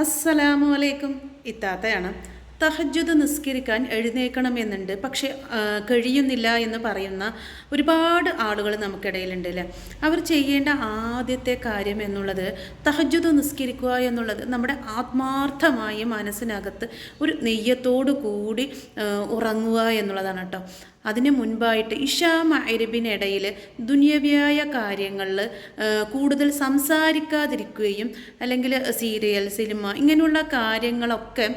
അസ്സലാമു അലൈക്കും ഇത്താത്തയാണ്. തഹജ്ജുദ് നിസ്കരിക്കാൻ എഴുന്നേക്കണം എന്നുണ്ട് പക്ഷേ കഴിയുന്നില്ല എന്ന് പറയുന്ന ഒരുപാട് ആളുകൾ നമുക്കിടയിലുണ്ട് അല്ലേ? അവർ ചെയ്യേണ്ട ആദ്യത്തെ കാര്യം എന്നുള്ളത് തഹജ്ജുദ് നിസ്കരിക്കുക എന്നുള്ളത് നമ്മുടെ ആത്മാർത്ഥമായ മനസ്സിനകത്ത് ഒരു നെയ്യത്തോടു കൂടി ഉറങ്ങുക എന്നുള്ളതാണ് കേട്ടോ. അതിന് മുൻപായിട്ട് ഇഷാ മൈരബിനിടയിൽ ദുനിയവ്യായ കാര്യങ്ങളിൽ കൂടുതൽ സംസാരിക്കാതിരിക്കുകയും അല്ലെങ്കിൽ സീരിയൽ സിനിമ ഇങ്ങനെയുള്ള കാര്യങ്ങളൊക്കെ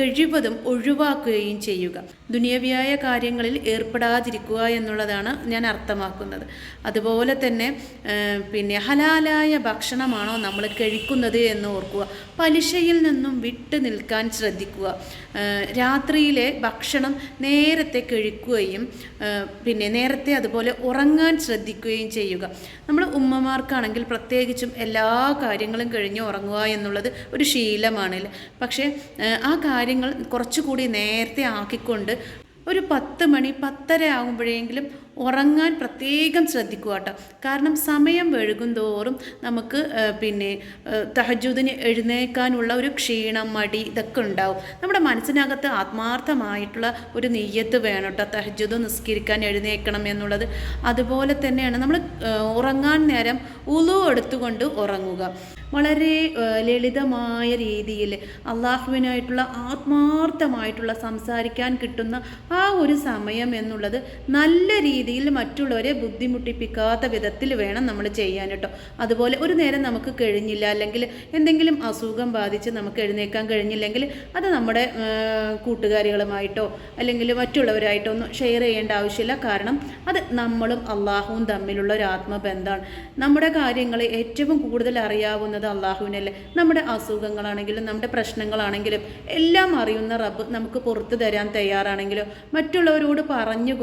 കഴിവതും ഒഴിവാക്കുകയും ചെയ്യുക. ദുനിയവ്യായ കാര്യങ്ങളിൽ ഏർപ്പെടാതിരിക്കുക എന്നുള്ളതാണ് ഞാൻ അർത്ഥമാക്കുന്നത്. അതുപോലെ തന്നെ പിന്നെ ഹലാലായ ഭക്ഷണമാണോ നമ്മൾ കഴിക്കുന്നത് എന്ന് ഓർക്കുക. പലിശയിൽ നിന്നും വിട്ടു നിൽക്കാൻ ശ്രദ്ധിക്കുക. രാത്രിയിലെ ഭക്ഷണം നേരത്തെ കഴിക്കുകയും ആ, പിന്നെ നേരത്തെ അതുപോലെ ഉറങ്ങാൻ ശ്രദ്ധിക്കുകയും ചെയ്യുക. നമ്മൾ ഉമ്മമാർക്കാണെങ്കിൽ പ്രത്യേകിച്ചും എല്ലാ കാര്യങ്ങളും കഴിഞ്ഞ് ഉറങ്ങുക എന്നുള്ളത് ഒരു ശീലമാണ്. പക്ഷേ ആ കാര്യങ്ങൾ കുറച്ചുകൂടി നേരത്തെ ആക്കിക്കൊണ്ട് ഒരു പത്ത് മണി പത്തര ആകുമ്പോഴെങ്കിലും ഉറങ്ങാൻ പ്രത്യേകം ശ്രദ്ധിക്കുക കേട്ടോ. കാരണം സമയം വഴുകും തോറും നമുക്ക് പിന്നെ തഹജൂദിന് എഴുന്നേക്കാനുള്ള ഒരു ക്ഷീണം മടി ഇതൊക്കെ ഉണ്ടാവും. നമ്മുടെ മനസ്സിനകത്ത് ആത്മാർത്ഥമായിട്ടുള്ള ഒരു നെയ്യത്ത് വേണം കേട്ടോ. തഹജൂദ് നിസ്കരിക്കാൻ എഴുന്നേക്കണം എന്നുള്ളത്. അതുപോലെ തന്നെയാണ് നമ്മൾ ഉറങ്ങാൻ നേരം ഉളു എടുത്തുകൊണ്ട് ഉറങ്ങുക. വളരെ ലളിതമായ രീതിയിൽ അള്ളാഹുവിനായിട്ടുള്ള ആത്മാർത്ഥമായിട്ടുള്ള സംസാരിക്കാൻ കിട്ടുന്ന ആ ഒരു സമയം എന്നുള്ളത് നല്ല രീതിയിൽ മറ്റുള്ളവരെ ബുദ്ധിമുട്ടിപ്പിക്കാത്ത വിധത്തിൽ വേണം നമ്മൾ ചെയ്യാൻ കേട്ടോ. അതുപോലെ ഒരു നേരം നമുക്ക് കഴിഞ്ഞില്ല അല്ലെങ്കിൽ എന്തെങ്കിലും അസുഖം ബാധിച്ച് നമുക്ക് എഴുന്നേക്കാൻ കഴിഞ്ഞില്ലെങ്കിൽ അത് നമ്മുടെ കൂട്ടുകാരികളുമായിട്ടോ അല്ലെങ്കിൽ മറ്റുള്ളവരായിട്ടോ ഒന്നും ഷെയർ ചെയ്യേണ്ട ആവശ്യമില്ല. കാരണം അത് നമ്മളും അള്ളാഹുവും തമ്മിലുള്ള ഒരു ആത്മബന്ധമാണ്. നമ്മുടെ കാര്യങ്ങൾ ഏറ്റവും കൂടുതൽ അറിയാവുന്നത് അള്ളാഹുവിനല്ലേ നമ്മുടെ അസുഖങ്ങളാണെങ്കിലും നമ്മുടെ പ്രശ്നങ്ങളാണെങ്കിലും എല്ലാം അറിയുന്ന റബ്ബ് നമുക്ക് പുറത്തു തരാൻ തയ്യാറാണെങ്കിലും മറ്റുള്ളവരോട് പറഞ്ഞു